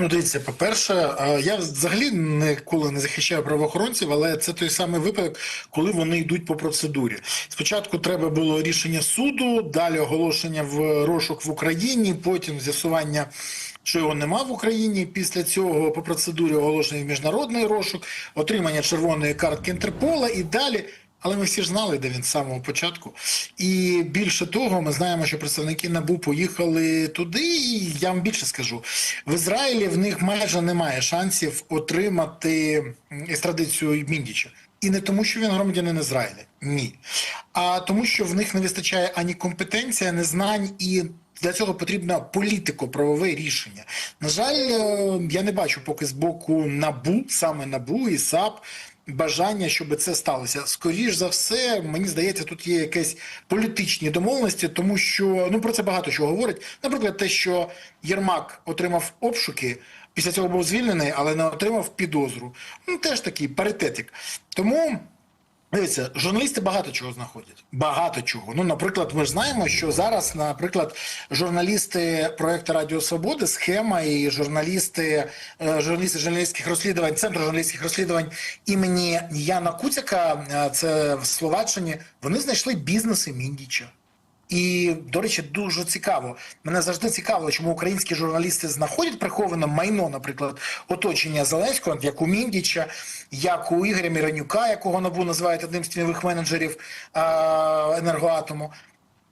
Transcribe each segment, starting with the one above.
Ну, дивіться, по-перше, е, я взагалі ніколи не захищаю правоохоронців, але це той самий випадок, коли вони йдуть по процедурі. Спочатку треба було рішення суду, далі оголошення в розшук в Україні, потім з'ясування, що його нема в Україні. Після цього по процедурі оголошення в міжнародний розшук, отримання червоної картки Інтерпола і далі. Але ми всі ж знали, де він з самого початку. І більше того, ми знаємо, що представники НАБУ поїхали туди. І я вам більше скажу: в Ізраїлі в них майже немає шансів отримати м, екстрадицію Міндіча. І не тому, що він громадянин Ізраїля, ні. А тому, що в них не вистачає ані компетенції, ані знань і. Для цього потрібно політико-правове рішення. На жаль, е, я не бачу поки з боку НАБУ, саме НАБУ і САП, бажання, щоб це сталося. Скоріш за все, мені здається, тут є якісь політичні домовленості, тому що ну про це багато чого говорить. Наприклад, те, що Єрмак отримав обшуки, після цього був звільнений, але не отримав підозру. Ну теж такий паритетик. Тому. Дивіться, журналісти багато чого знаходять. Багато чого. Ну, наприклад, ми ж знаємо, що зараз, наприклад, журналісти проекту Радіо Свободи, схема і журналісти, е, журналісти журналістських розслідувань, центру журналістських розслідувань імені Яна Куцяка, е, це в Словаччині, вони знайшли бізнеси Міндіча. І, до речі, дуже цікаво. Мене завжди цікавило, чому українські журналісти знаходять приховане майно, наприклад, оточення Зеленського, як у Міндіча, як у Ігоря Міранюка, якого НАБУ називають одним з тіньових менеджерів енергоатому.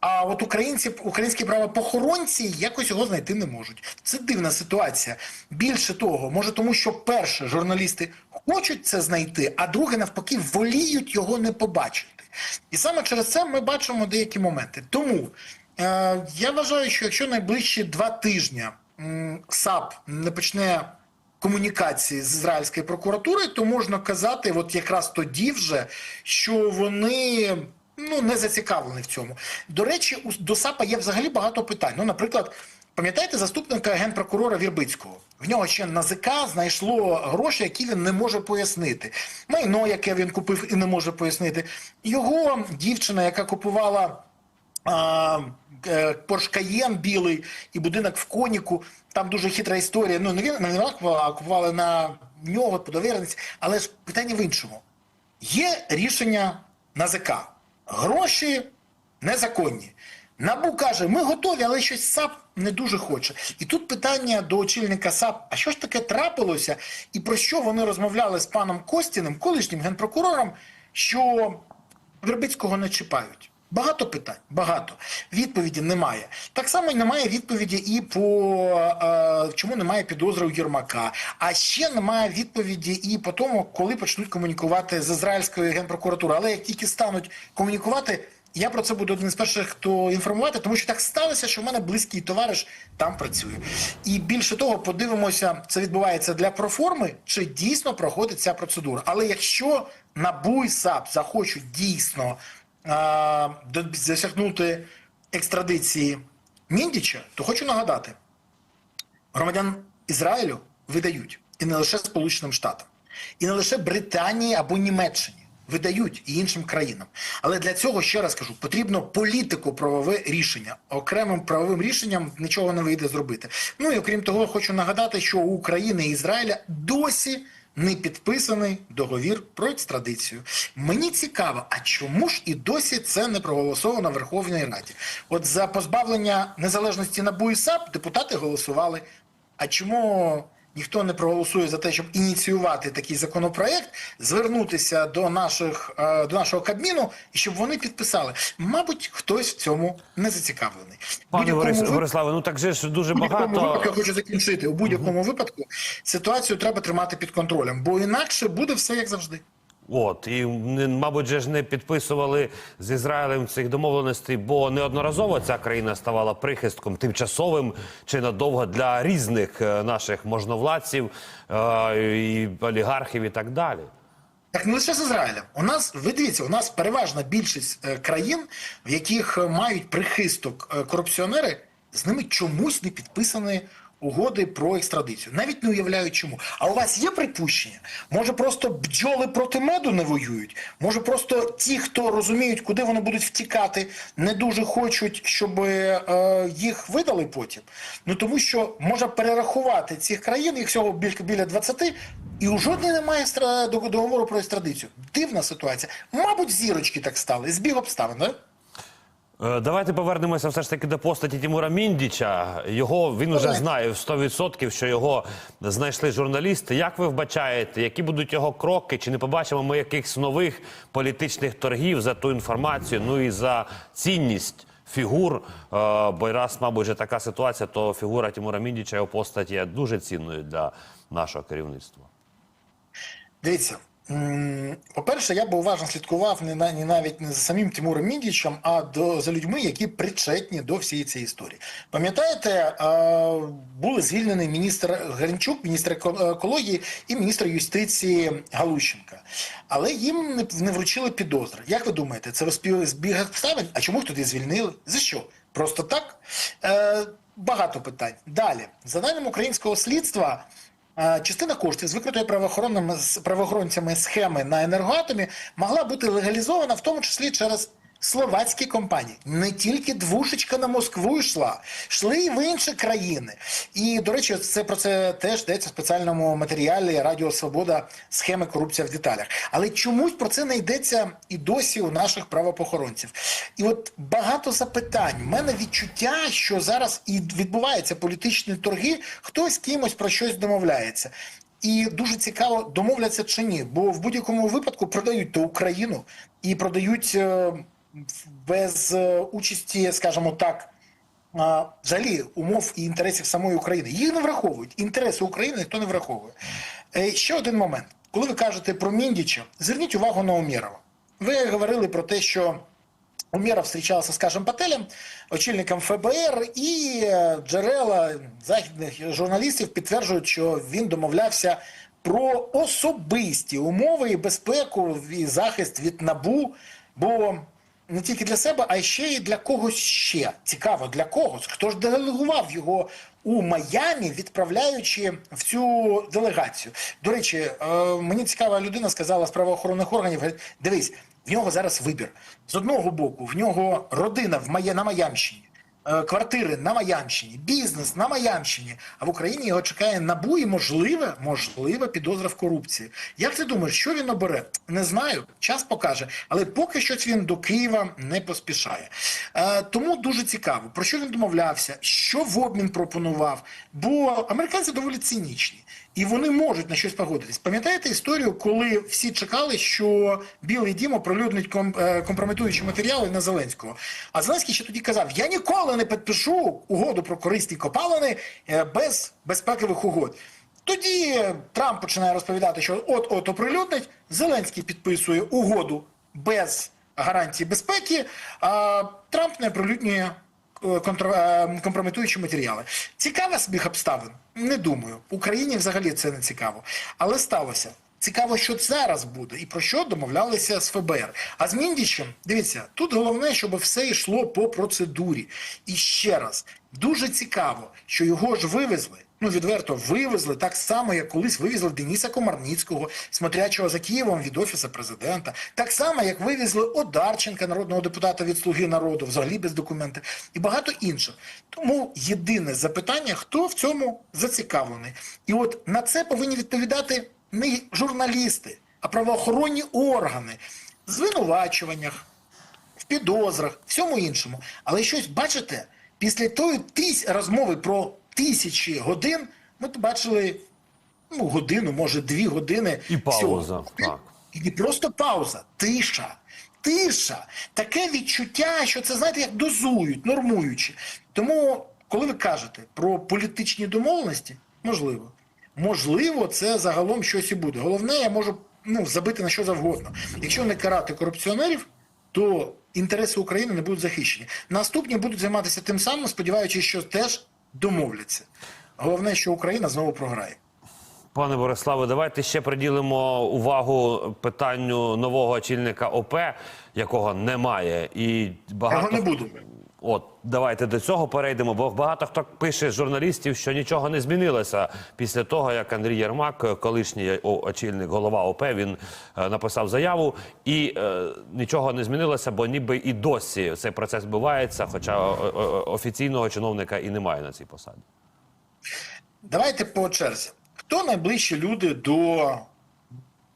А от українці, українські правопохоронці якось його знайти не можуть. Це дивна ситуація. Більше того, може тому, що перше журналісти хочуть це знайти, а друге навпаки воліють його не побачити. І саме через це ми бачимо деякі моменти. Тому е, я вважаю, що якщо найближчі два тижні м, САП не почне комунікації з ізраїльською прокуратурою, то можна казати, от якраз тоді вже, що вони ну не зацікавлені в цьому. До речі, у до САПа є взагалі багато питань. Ну, наприклад. Пам'ятаєте заступника генпрокурора Вірбицького? В нього ще на ЗК знайшло гроші, які він не може пояснити. Майно, яке він купив і не може пояснити. Його дівчина, яка купувала а, е, білий і будинок в Коніку. Там дуже хитра історія. Ну не він не вона купувала, а купували на нього по довіреність. Але ж питання в іншому: є рішення НАЗК. Гроші незаконні. Набу каже, ми готові, але щось САП не дуже хоче. І тут питання до очільника САП: а що ж таке трапилося, і про що вони розмовляли з паном Костіним, колишнім генпрокурором, що Вербицького не чіпають? Багато питань, багато. Відповіді немає. Так само немає відповіді і по е, чому немає підозри у Єрмака. А ще немає відповіді і по тому, коли почнуть комунікувати з ізраїльською генпрокуратурою. Але як тільки стануть комунікувати, я про це буду один з перших, хто інформувати, тому що так сталося, що в мене близький товариш там працює. І більше того, подивимося, це відбувається для проформи, чи дійсно проходить ця процедура. Але якщо НАБУ і САП захочуть дійсно досягнути екстрадиції Міндіча, то хочу нагадати, громадян Ізраїлю видають і не лише Сполученим Штатам, і не лише Британії або Німеччині. Видають і іншим країнам, але для цього ще раз кажу, потрібно політико-правове рішення. Окремим правовим рішенням нічого не вийде зробити. Ну і окрім того, хочу нагадати, що у України і Ізраїля досі не підписаний договір про екстрадицію. Мені цікаво, а чому ж і досі це не проголосовано в Верховній Раді? От за позбавлення незалежності НАБУ і САП депутати голосували. А чому ніхто не проголосує за те, щоб ініціювати такий законопроект, звернутися до наших е, до нашого кабміну і щоб вони підписали? Мабуть, хтось в цьому не зацікавлений. Пане Бориславе, ну так же ж дуже багато. випадку я хочу закінчити. У будь-якому випадку ситуацію треба тримати під контролем, бо інакше буде все як завжди. От і мабуть, же ж не підписували з Ізраїлем цих домовленостей, бо неодноразово ця країна ставала прихистком тимчасовим чи надовго для різних е, наших можновладців е, і олігархів і так далі. Так не лише з Ізраїлем. У нас ви дивіться, у нас переважна більшість е, країн, в яких мають прихисток корупціонери, з ними чомусь не підписані угоди про екстрадицію. Навіть не уявляю, чому. А у вас є припущення? Може, просто бджоли проти меду не воюють? Може, просто ті, хто розуміють, куди вони будуть втікати, не дуже хочуть, щоб е, їх видали потім. Ну тому що можна перерахувати цих країн, їх всього біля, біля 20, і у жодній немає договору про екстрадицію. Дивна ситуація. Мабуть, зірочки так стали. Збіг обставин, да? Е, Давайте повернемося все ж таки до постаті Тимура Міндіча. Його він вже знає в 100%, що його знайшли журналісти. Як ви вбачаєте, які будуть його кроки? Чи не побачимо ми якихось нових політичних торгів за ту інформацію? Ну і за цінність фігур? Е, Бо раз, мабуть, вже така ситуація, то фігура Тимура Міндіча його постать є дуже цінною для нашого керівництва. Дивіться, по-перше, я би уважно слідкував не на не навіть не за самим Тимуром Міндічем, а до за людьми, які причетні до всієї цієї історії. Пам'ятаєте, е, були звільнені міністр Гринчук, міністр еко- екології і міністр юстиції Галущенка, але їм не, вручили підозри. Як ви думаєте, це розпів- збіг обставин? А чому туди звільнили? За що? Просто так? Е, багато питань. Далі, за даними українського слідства. Частина коштів з викритої правоохоронними правоохоронцями схеми на енергоатомі могла бути легалізована, в тому числі через словацькі компанії. Не тільки двушечка на Москву йшла, йшли і в інші країни. І до речі, це про це теж йдеться в спеціальному матеріалі Радіо Свобода схеми корупція в деталях. Але чомусь про це не йдеться і досі у наших правоохоронців. І от багато запитань. У мене відчуття, що зараз і відбуваються політичні торги, хтось кимось про щось домовляється. І дуже цікаво, домовляться чи ні, бо в будь-якому випадку продають то Україну і продають е, без е, участі, скажімо так, взагалі умов і інтересів самої України. Їх не враховують. Інтереси України ніхто не враховує. Е, ще один момент. Коли ви кажете про Міндіча, зверніть увагу на Умєрова. Ви говорили про те, що Умєров зустрічався з Кашем Пателем, очільником ФБР, і е, джерела західних журналістів підтверджують, що він домовлявся про особисті умови і безпеку і захист від набу. Бо не тільки для себе, а ще й для когось ще. Цікаво, для когось. Хто ж делегував його у Майамі, відправляючи в цю делегацію. До речі, е, мені цікава людина сказала з правоохоронних органів: дивись, в нього зараз вибір. З одного боку, в нього родина в Мая, на Майамщині. Е, Квартири на Майамщині, бізнес на Майамщині, а в Україні його чекає набу і можливе, можливе підозра в корупції. Як ти думаєш, що він обере? Не знаю, час покаже, але поки що він до Києва не поспішає. Е, тому дуже цікаво, про що він домовлявся, що в обмін пропонував. Бо американці доволі цинічні. І вони можуть на щось погодитись. Пам'ятаєте історію, коли всі чекали, що Білий Дім оприлюднить е, компрометуючі матеріали на Зеленського? А Зеленський ще тоді казав: Я ніколи не підпишу угоду про корисні копалини е, без безпекових угод. Тоді Трамп починає розповідати, що от от оприлюднить, Зеленський підписує угоду без гарантії безпеки, а Трамп не оприлюднює компрометуючі матеріали. Цікава збіг обставин? Не думаю. Україні взагалі це не цікаво. Але сталося. Цікаво, що зараз буде і про що домовлялися з ФБР. А з Міндічем, дивіться, тут головне, щоб все йшло по процедурі. І ще раз, дуже цікаво, що його ж вивезли. Ну, відверто вивезли так само, як колись вивезли Дениса Комарницького, смотрячого за Києвом від офісу президента. Так само, як вивезли Одарченка, народного депутата від Слуги народу, взагалі без документів, і багато інших. Тому єдине запитання, хто в цьому зацікавлений. І от на це повинні відповідати не журналісти, а правоохоронні органи в звинувачуваннях, в підозрах, всьому іншому. Але щось бачите, після тої тись розмови про тисячі годин, ми бачили ну, годину, може дві години. І пауза. Так. І не просто пауза, тиша. Тиша. Таке відчуття, що це, знаєте, як дозують, нормуючи. Тому, коли ви кажете про політичні домовленості, можливо. Можливо, це загалом щось і буде. Головне, я можу ну, забити на що завгодно. Якщо не карати корупціонерів, то інтереси України не будуть захищені. Наступні будуть займатися тим самим, сподіваючись, що теж домовляться. Головне, що Україна знову програє. Пане Бориславе, давайте ще приділимо увагу питанню нового очільника ОП, якого немає, і багато Його не буде. От давайте до цього перейдемо. Бо багато хто пише журналістів, що нічого не змінилося після того, як Андрій Єрмак, е, колишній очільник голова ОП, він е, написав заяву, і е, нічого не змінилося, бо ніби і досі цей процес відбувається, хоча о- о- офіційного чиновника і немає на цій посаді. Давайте по черзі. Хто найближчі люди до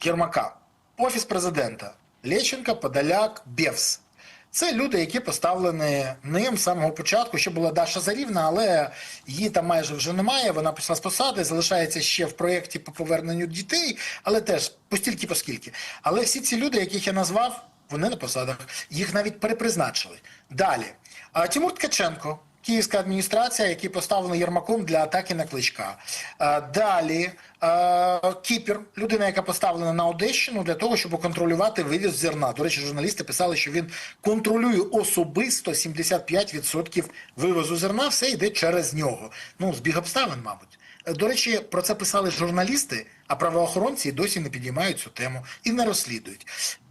Єрмака? Офіс президента. Лєченка, Подоляк, Бєвс. Це люди, які поставлені ним з самого початку. Ще була Даша Зарівна, але її там майже вже немає. Вона пішла з посади, залишається ще в проєкті по поверненню дітей, але теж постільки поскільки. Але всі ці люди, яких я назвав, вони на посадах. Їх навіть перепризначили. Далі. Тимур Ткаченко, Київська адміністрація, який поставлений Єрмаком для атаки на кличка. Е, Далі е, Кіпер, людина, яка поставлена на Одещину для того, щоб контролювати вивіз зерна. До речі, журналісти писали, що він контролює особисто 75% вивозу зерна. Все йде через нього. Ну, збіг обставин, мабуть. Е, До речі, про це писали журналісти, а правоохоронці досі не підіймають цю тему і не розслідують.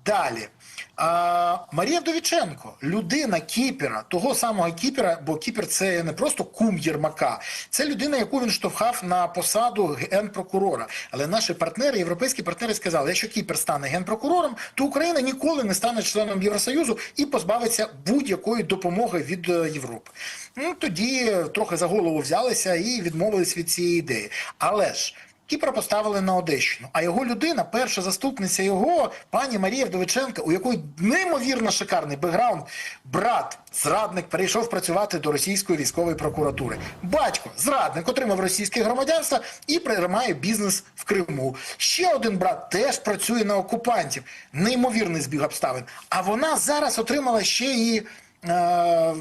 Далі. А, Марія Вдовіченко, людина Кіпера, того самого Кіпера, бо Кіпер це не просто кум Єрмака, це людина, яку він штовхав на посаду генпрокурора. Але наші партнери, європейські партнери сказали, якщо Кіпер стане генпрокурором, то Україна ніколи не стане членом Євросоюзу і позбавиться будь-якої допомоги від е, Європи. Ну тоді трохи за голову взялися і відмовились від цієї ідеї. Але ж. Кіпра поставили на Одещину, а його людина, перша заступниця його, пані Марія Вдовиченка, у якої неймовірно шикарний бекграунд, брат, зрадник, перейшов працювати до російської військової прокуратури. Батько, зрадник, отримав російське громадянство і приймає бізнес в Криму. Ще один брат теж працює на окупантів. Неймовірний збіг обставин. А вона зараз отримала ще і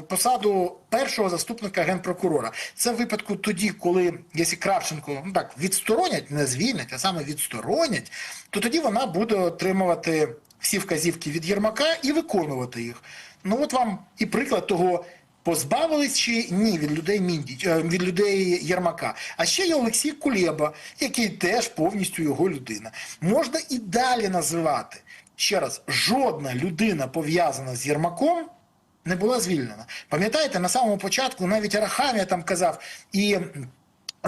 посаду першого заступника генпрокурора. Це в випадку тоді, коли якщо Кравченко ну так відсторонять, не звільнять, а саме відсторонять, то тоді вона буде отримувати всі вказівки від Єрмака і виконувати їх. Ну от вам і приклад того. Позбавились чи ні від людей Міндіч, е, від людей Єрмака. А ще є Олексій Кулєба, який теж повністю його людина. Можна і далі називати. Ще раз, жодна людина пов'язана з Єрмаком не була звільнена. Пам'ятаєте, на самому початку навіть Арахамія там казав і.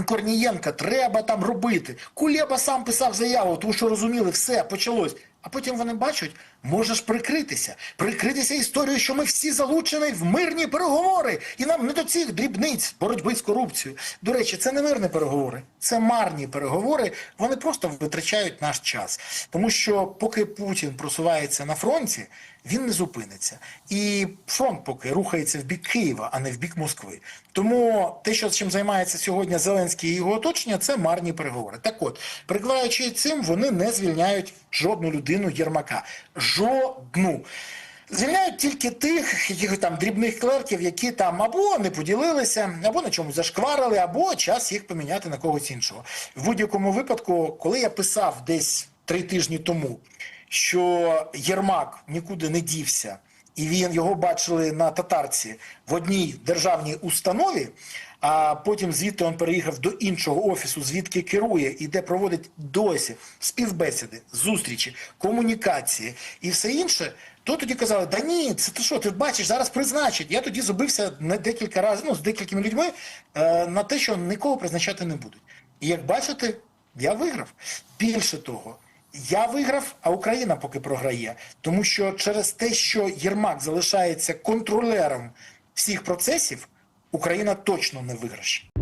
Корнієнка, треба там робити. Кулеба сам писав заяву, тому що розуміли, все почалось. А потім вони бачать, можеш прикритися, прикритися історією, що ми всі залучені в мирні переговори, і нам не до цих дрібниць боротьби з корупцією. До речі, це не мирні переговори, це марні переговори. Вони просто витрачають наш час, тому що поки Путін просувається на фронті, він не зупиниться. І фронт поки рухається в бік Києва, а не в бік Москви. Тому те, що чим займається сьогодні Зеленський і його оточення, це марні переговори. Так от, прикриваючи цим, вони не звільняють жодну людину Єрмака. Жодну. Звільняють тільки тих яких там дрібних клерків, які там або не поділилися, або на чомусь зашкварили, або час їх поміняти на когось іншого. В будь-якому випадку, коли я писав десь три тижні тому, що Єрмак нікуди не дівся, і він його бачили на татарці в одній державній установі. А потім звідти він переїхав до іншого офісу, звідки керує і де проводить досі співбесіди, зустрічі, комунікації і все інше. То тоді казали, да ні, це ти що, ти бачиш, зараз призначать. Я тоді зубився не декілька разів, ну з декількими людьми е, на те, що нікого призначати не будуть. І як бачите, я виграв. Більше того, я виграв, а Україна поки програє. Тому що через те, що Єрмак залишається контролером всіх процесів, Україна точно не виграє.